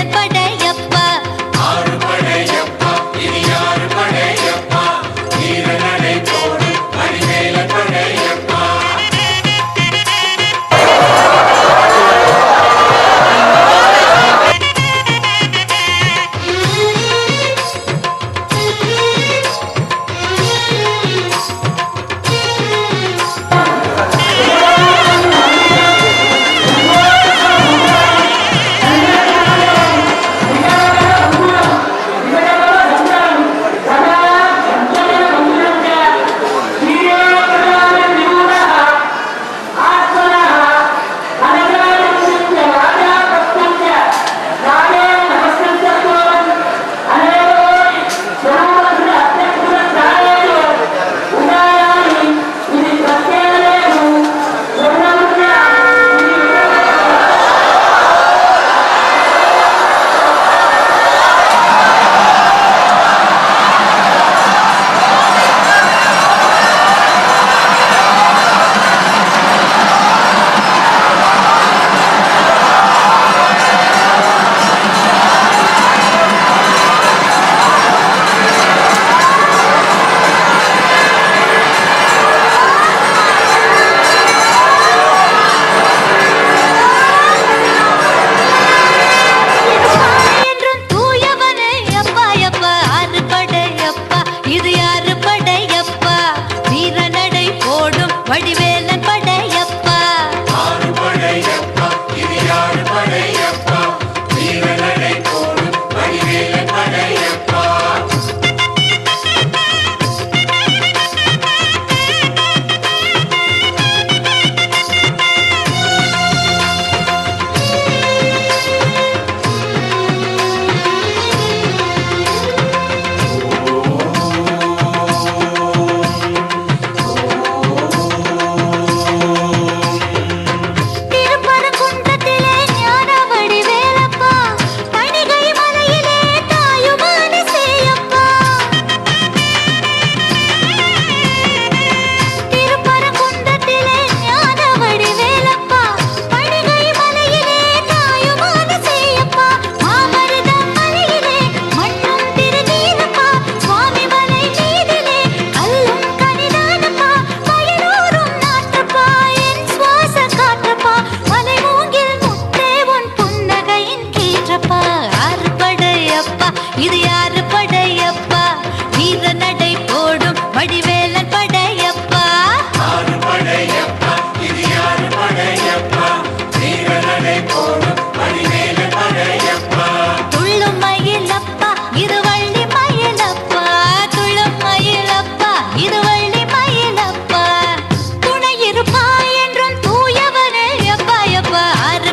மலர் படையப்ப இது யாரு படையப்பா? வீர நடை போடும் வடிவேலன் படையப்பா. படையப்பா? இது யாரு படையப்பா? வீர நடை போடும் வடிவேலன் படையப்பா. துள்ளும் மயிலப்பா இது வள்ளி மயிலப்பா. துள்ளும் மயிலப்பா இது வள்ளி மயிலப்பா. துணை இருப்பா என்றும் தூயவனே எப்பா எப்பா ஆறு